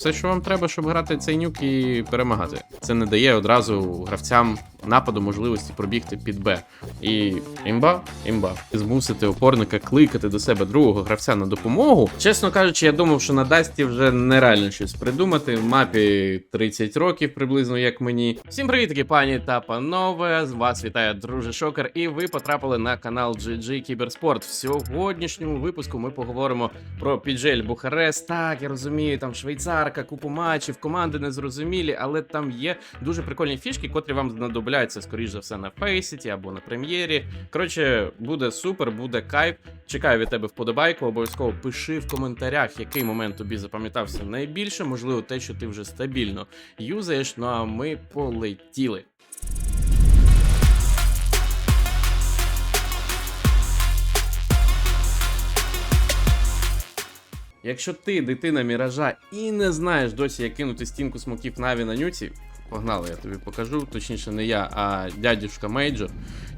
Все, що вам треба, щоб грати цей нюк і перемагати. Це не дає одразу гравцям нападу можливості пробігти під Б. І імба, імба. Змусити опорника кликати до себе другого гравця на допомогу. Чесно кажучи, я думав, що на Дасті вже нереально щось придумати. В мапі 30 років приблизно як мені. Всім привіт, пані та панове. З вас вітає друже Шокер, і ви потрапили на канал GG Кіберспорт. В сьогоднішньому випуску ми поговоримо про Піджель Бухарест. Так, я розумію, там швейцарка, купу матчів, команди незрозумілі, але там є дуже прикольні фішки, котрі вам знадобляться, скоріш за все, на Фейсіті або на прем'єрі. Коротше, буде супер, буде кайф. Чекаю від тебе вподобайку. Обов'язково пиши в коментарях, який момент тобі запам'ятався найбільше. Можливо, те, що ти вже стабільно юзаєш. Ну а ми полетіли. Якщо ти дитина міража і не знаєш досі, як кинути стінку смоків Наві на нюці, погнали, я тобі покажу. Точніше, не я, а дядюшка Мейджор.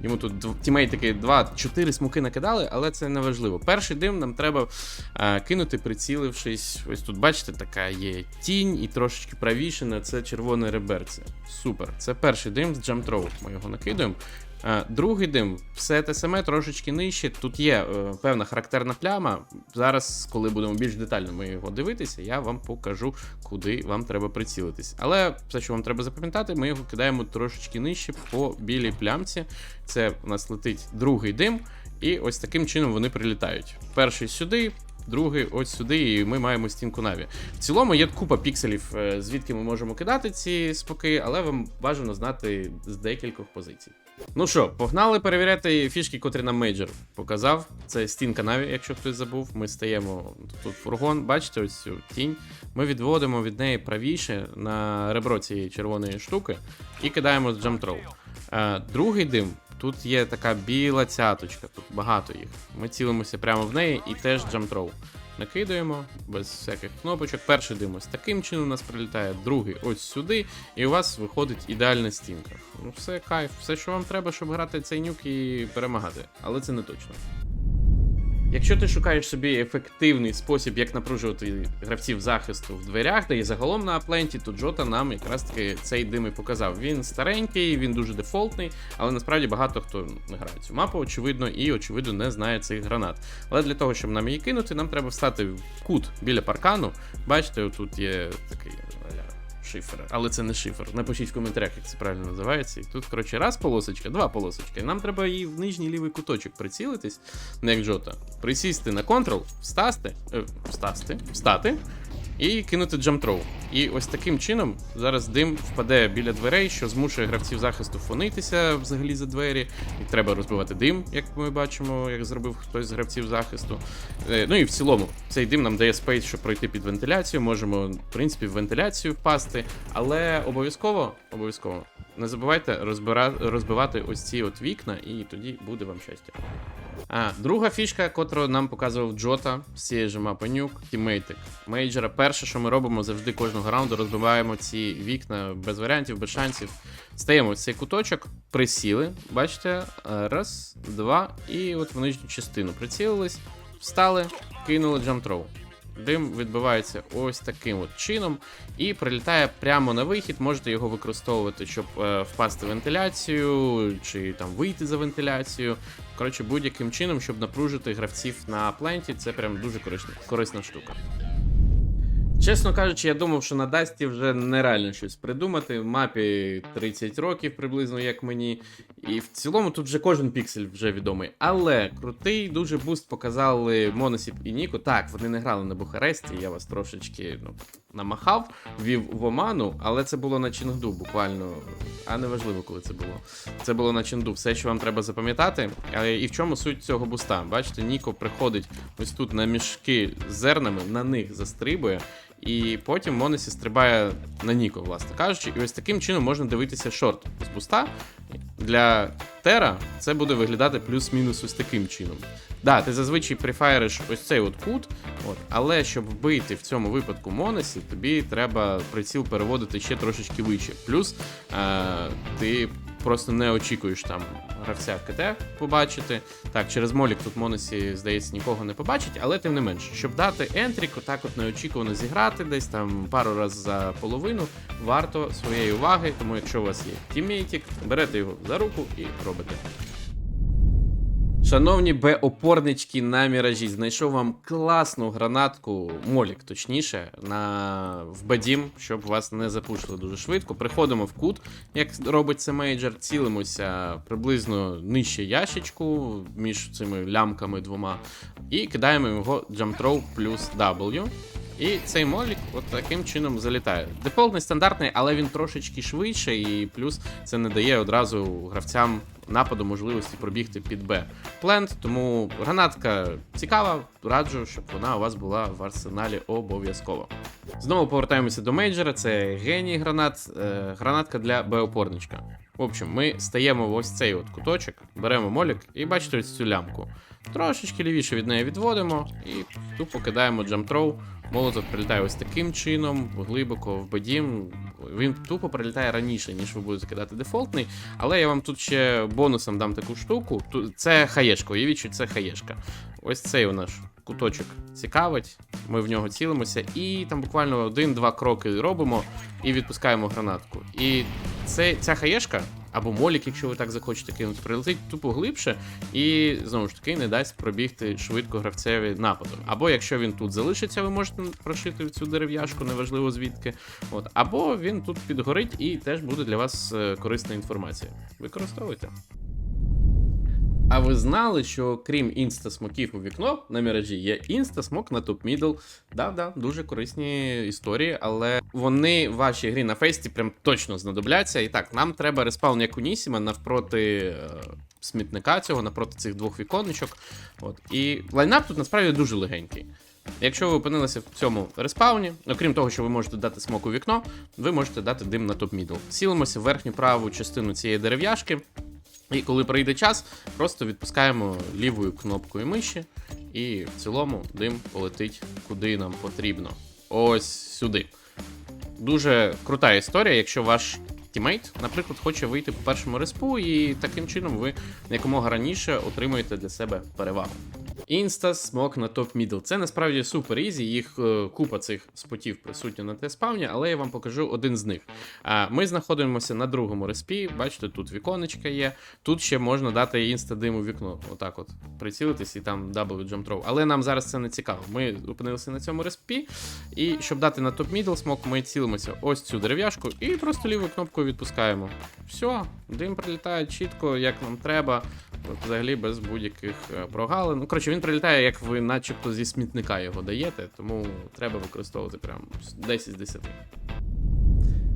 Йому тут тімейтики 2-4 смоки накидали, але це не важливо. Перший дим нам треба а, кинути, прицілившись. Ось тут, бачите, така є тінь і трошечки правіше на це червоне реберце. Супер. Це перший дим з джамтроу. Ми його накидуємо. А, Другий дим, все те саме, трошечки нижче. Тут є е, певна характерна пляма. Зараз, коли будемо більш детально ми його дивитися, я вам покажу, куди вам треба прицілитись. Але все, що вам треба запам'ятати, ми його кидаємо трошечки нижче по білій плямці. Це у нас летить другий дим, і ось таким чином вони прилітають. Перший сюди. Другий ось сюди, і ми маємо стінку Наві. В цілому є купа пікселів, е, звідки ми можемо кидати ці споки, але вам бажано знати з декількох позицій. Ну що, погнали перевіряти фішки, котрі нам мейджор показав. Це стінка Наві, якщо хтось забув. Ми стаємо тут фургон, бачите, ось цю тінь. Ми відводимо від неї правіше на ребро цієї червоної штуки і кидаємо джамтроу. Е, другий дим. Тут є така біла цяточка, тут багато їх. Ми цілимося прямо в неї і теж джамтроу. Накидаємо без всяких кнопочок. Перший димось таким чином у нас прилітає, другий ось сюди, і у вас виходить ідеальна стінка. Ну все, кайф, все, що вам треба, щоб грати цей нюк і перемагати. Але це не точно. Якщо ти шукаєш собі ефективний спосіб, як напружувати гравців захисту в дверях, та і загалом на апленті, то Джота нам якраз таки цей дим і показав. Він старенький, він дуже дефолтний, але насправді багато хто не грає цю мапу, очевидно, і очевидно не знає цих гранат. Але для того, щоб нам її кинути, нам треба встати в кут біля паркану. Бачите, тут є такий. Шифер, але це не шифер. Напишіть в коментарях, як це правильно називається. І тут, коротше, раз полосочка, два полосочки. Нам треба її в нижній лівий куточок прицілитись, не як Джота. Присісти на контрол, встасти, е, встасти, встати і кинути джамтроу. І ось таким чином зараз дим впаде біля дверей, що змушує гравців захисту фонитися взагалі за двері. І треба розбивати дим, як ми бачимо, як зробив хтось з гравців захисту. Е, Ну і в цілому, цей дим нам дає спейс, щоб пройти під вентиляцію. Можемо, в принципі, в вентиляцію впасти. Але обов'язково, обов'язково, не забувайте розбира... розбивати ось ці от вікна, і тоді буде вам щастя. А, друга фішка, котру нам показував Джота з цієї ж мапи нюк, тімейтик мейджора. Перше, що ми робимо завжди кожного раунду, розбиваємо ці вікна без варіантів, без шансів. Стаємо в цей куточок, присіли. Бачите, раз, два, і от в нижню частину прицілились, встали, кинули джамтроу. Дим відбивається ось таким от чином і прилітає прямо на вихід. Можете його використовувати, щоб е, впасти в вентиляцію чи там вийти за вентиляцію. Коротше, будь-яким чином, щоб напружити гравців на пленті, це прям дуже корисна, корисна штука. Чесно кажучи, я думав, що на Дасті вже нереально щось придумати. В мапі 30 років приблизно, як мені. І в цілому тут вже кожен піксель вже відомий. Але крутий дуже буст показали Моносіп і Ніко. Так, вони не грали на Бухаресті, я вас трошечки ну, намахав, ввів в оману, але це було на Чингду буквально. А не важливо, коли це було. Це було на Чинду. Все, що вам треба запам'ятати. І в чому суть цього буста? Бачите, Ніко приходить ось тут на мішки з зернами, на них застрибує. І потім Монесі стрибає на Ніко, власне кажучи. І ось таким чином можна дивитися шорт з буста. Для Тера це буде виглядати плюс-мінус ось таким чином. Да, ти зазвичай прифаєриш ось цей от кут, от, але щоб вбити в цьому випадку Монесі, тобі треба приціл переводити ще трошечки вище. Плюс е, ти просто не очікуєш там гравця КТ побачити. Так, через молік тут Монесі, здається, нікого не побачить, але тим не менше, щоб дати ентрік, отак от неочікувано зіграти, десь там пару разів за половину, варто своєї уваги. Тому якщо у вас є тіммейтік, берете його за руку і робите. Шановні Б-опорнички на міражі, знайшов вам класну гранатку, молік, точніше, на в бадім, щоб вас не запушили дуже швидко. Приходимо в кут, як робить це мейджор, цілимося приблизно нижче ящичку між цими лямками двома, і кидаємо його джамтроу плюс W. І цей молік от таким чином залітає. Дефолтний стандартний, але він трошечки швидше, і плюс це не дає одразу гравцям нападу можливості пробігти під Б. Плент, тому гранатка цікава, раджу, щоб вона у вас була в арсеналі обов'язково. Знову повертаємося до мейджора. Це геній гранат, е, гранатка для Б-опорничка. В общем, ми стаємо в ось цей от куточок, беремо молік і бачите ось цю лямку. Трошечки лівіше від неї відводимо і тупо кидаємо джамтроу. Молоток прилітає ось таким чином, глибоко в бедім. Він тупо прилітає раніше, ніж ви будете кидати дефолтний. Але я вам тут ще бонусом дам таку штуку. Це хаєшка, уявіть, що це хаєшка. Ось цей у наш куточок цікавить. Ми в нього цілимося, і там буквально один-два кроки робимо і відпускаємо гранатку. І це, ця хаєшка, або молік, якщо ви так захочете кинути, прилетить тупо глибше, і знову ж таки не дасть пробігти швидко гравцеві нападом. Або якщо він тут залишиться, ви можете прошити цю дерев'яшку, неважливо звідки. От, або він тут підгорить і теж буде для вас е, корисна інформація. Використовуйте. А ви знали, що крім інстасмоків у вікно на міражі, є інстасмок на топ-мідл. Да-да, дуже корисні історії, але вони в вашій грі на фейсті прям точно знадобляться. І так, нам треба респаун як Унісіма навпроти е, смітника цього, навпроти цих двох віконечок. От. І лайнап тут насправді дуже легенький. Якщо ви опинилися в цьому респауні, окрім того, що ви можете дати смок у вікно, ви можете дати дим на топ-мідл. Цілимося в верхню праву частину цієї дерев'яшки. І коли прийде час, просто відпускаємо лівою кнопкою миші, і в цілому дим полетить куди нам потрібно. Ось сюди. Дуже крута історія, якщо ваш тімейт, наприклад, хоче вийти по першому респу, і таким чином ви якомога раніше отримуєте для себе перевагу. Інста смок на топ мідл. Це насправді супер ізі. Їх е, купа цих спотів присутня на те-спавні, але я вам покажу один з них. Ми знаходимося на другому респі. Бачите, тут віконечка є. Тут ще можна дати інста дим у вікно. Отак от прицілитись і там W jump throw. Але нам зараз це не цікаво. Ми опинилися на цьому респі. І щоб дати на топ мідл смок, ми цілимося ось цю дерев'яшку і просто лівою кнопкою відпускаємо. Все, дим прилітає чітко, як нам треба. Взагалі без будь-яких е, прогалин. Ну, коротше, він прилітає, як ви начебто зі смітника його даєте, тому треба використовувати прям 10 з 10.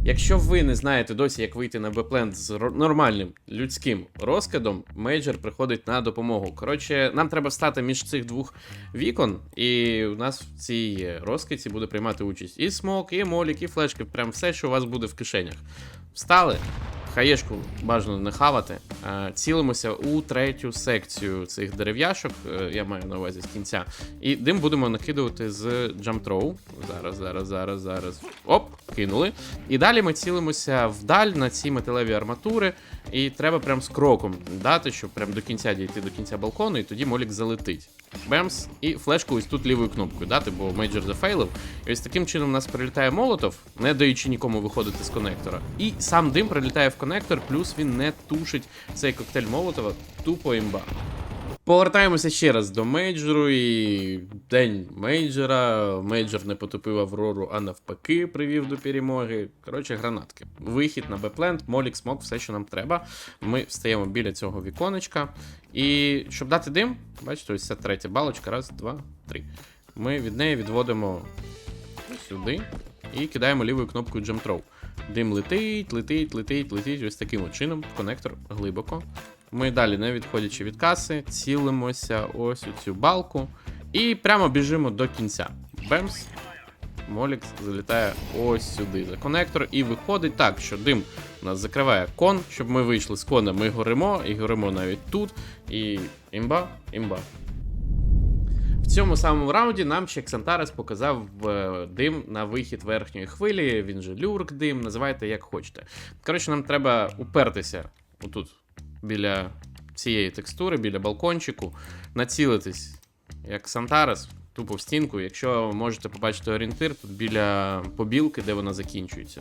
Якщо ви не знаєте досі, як вийти на бепленд з нормальним людським розкидом, мейджор приходить на допомогу. Коротше, нам треба встати між цих двох вікон, і у нас в цій розкидці буде приймати участь і смок, і молік, і флешки, прям все, що у вас буде в кишенях. Встали, хаєшку бажано не хавати. е, Цілимося у третю секцію цих дерев'яшок, е, я маю на увазі з кінця. І дим будемо накидувати з джамтроу. Зараз, зараз, зараз, зараз. Оп, кинули. І далі ми цілимося вдаль на ці металеві арматури. І треба прям з кроком дати, щоб прям до кінця дійти до кінця балкону, і тоді молік залетить. Бемс, і флешку ось тут лівою кнопкою дати, бо мейджор зафейлив. І ось таким чином у нас прилітає молотов, не даючи нікому виходити з конектора. І сам дим прилітає в конектор, плюс він не тушить цей коктейль молотова, тупо імба. Повертаємося ще раз до мейджору і день мейджора. Мейджор не потопив Аврору, а навпаки, привів до перемоги. Коротше, гранатки. Вихід на бепленд, молік, смок, все, що нам треба. Ми встаємо біля цього віконечка. І щоб дати дим, бачите, ось ця третя балочка. Раз, два, три. Ми від неї відводимо сюди і кидаємо лівою кнопкою Jump Throw. Дим летить, летить, летить, летить. Ось таким чином. Конектор глибоко. Ми далі, не відходячи від каси, цілимося ось у цю балку. І прямо біжимо до кінця. Бемс. Молікс залітає ось сюди за конектор і виходить так, що дим у нас закриває кон, щоб ми вийшли з кона, ми горимо, і горимо навіть тут. І імба, імба. В цьому самому раунді нам ще Ксантарес показав е, дим на вихід верхньої хвилі. Він же люрк дим, називайте як хочете. Коротше, нам треба упертися отут, біля цієї текстури, біля балкончику, націлитись як Сантарес, тупо в стінку. Якщо можете побачити орієнтир, тут біля побілки, де вона закінчується.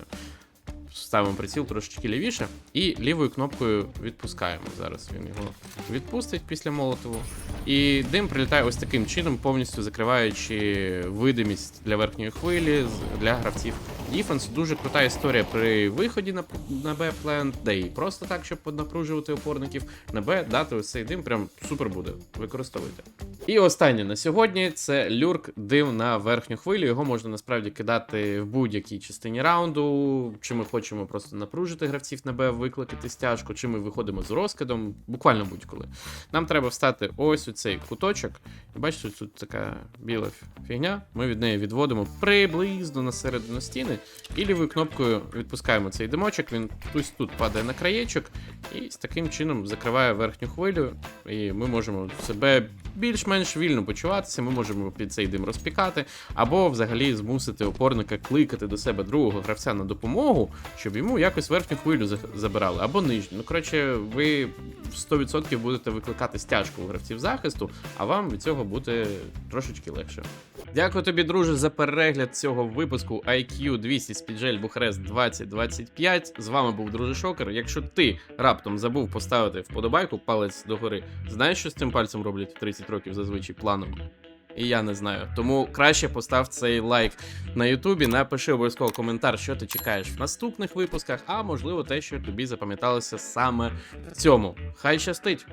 Ставимо приціл трошечки лівіше і лівою кнопкою відпускаємо. Зараз він його відпустить після молотову. І дим прилітає ось таким чином, повністю закриваючи видимість для верхньої хвилі для гравців. Діфенс дуже крута історія при виході на, на Б плент, де і просто так, щоб поднапружувати опорників. На Б дати ось цей дим, прям супер буде. Використовуйте. І останнє на сьогодні це люрк дим на верхню хвилю. Його можна насправді кидати в будь-якій частині раунду. Чи ми хочемо просто напружити гравців на Б, викликати стяжку, чи ми виходимо з розкидом, буквально будь-коли. Нам треба встати ось у цей куточок. Бачите, тут така біла фігня. Ми від неї відводимо приблизно на середину стіни. І лівою кнопкою відпускаємо цей димочок. Він тут тут падає на краєчок і з таким чином закриває верхню хвилю. І ми можемо себе більш-менш вільно почуватися. Ми можемо під цей дим розпікати, або взагалі змусити опорника кликати до себе другого гравця на допомогу, щоб йому якось верхню хвилю забирали, або нижню. Ну, коротше, ви 100% будете викликати стяжку у гравців захисту, а вам від цього буде трошечки легше. Дякую тобі, друже, за перегляд цього випуску IQ 200 Спіджель Бухарест 2025. З вами був друже Шокер. Якщо ти раптом забув поставити вподобайку, палець догори, знаєш, що з цим пальцем роблять в 30 років зазвичай планом? І я не знаю. Тому краще постав цей лайк на Ютубі. Напиши обов'язково коментар, що ти чекаєш в наступних випусках, а можливо те, що тобі запам'яталося саме в цьому. Хай щастить!